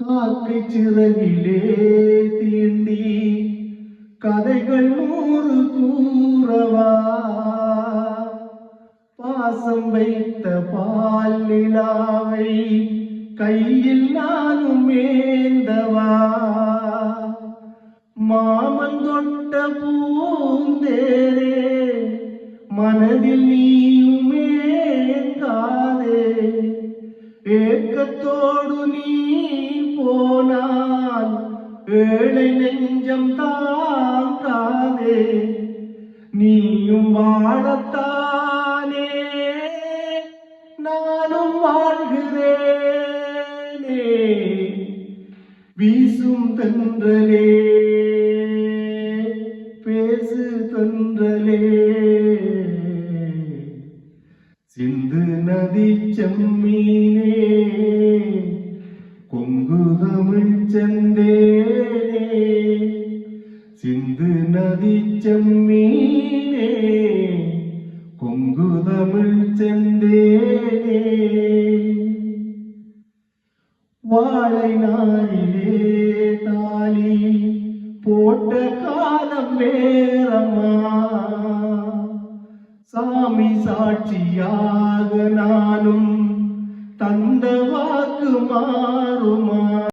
காக்கை சிறகிலே தீண்டி கதைகள் நூறு கூறவா? பாசம் வைத்த பால் நிலாவை கையில் நானும் ஏந்தவா? மாமன் தொட்ட பூந்தேரே மனதில் நீ ஏக்கத்தோடு நீ போனால் ஏழை நெஞ்சம் தாங்காதே. நீயும் வாழத்தானே நானும் வாழ்கிறேனே. வீசும் தென்றலே பேசு தென்றலே. சிந்து நதி செம்மீன் கொங்குதமிழ் செந்தேனே சிந்து நதி செம்மீனே கொங்குதமிழ் செந்தேனே. வாழை நாளிலே தாலி போட்ட காலம் வேறம்மா. சாமி சாட்சியாக நானும் தந்த வாக்கு மாறுமா?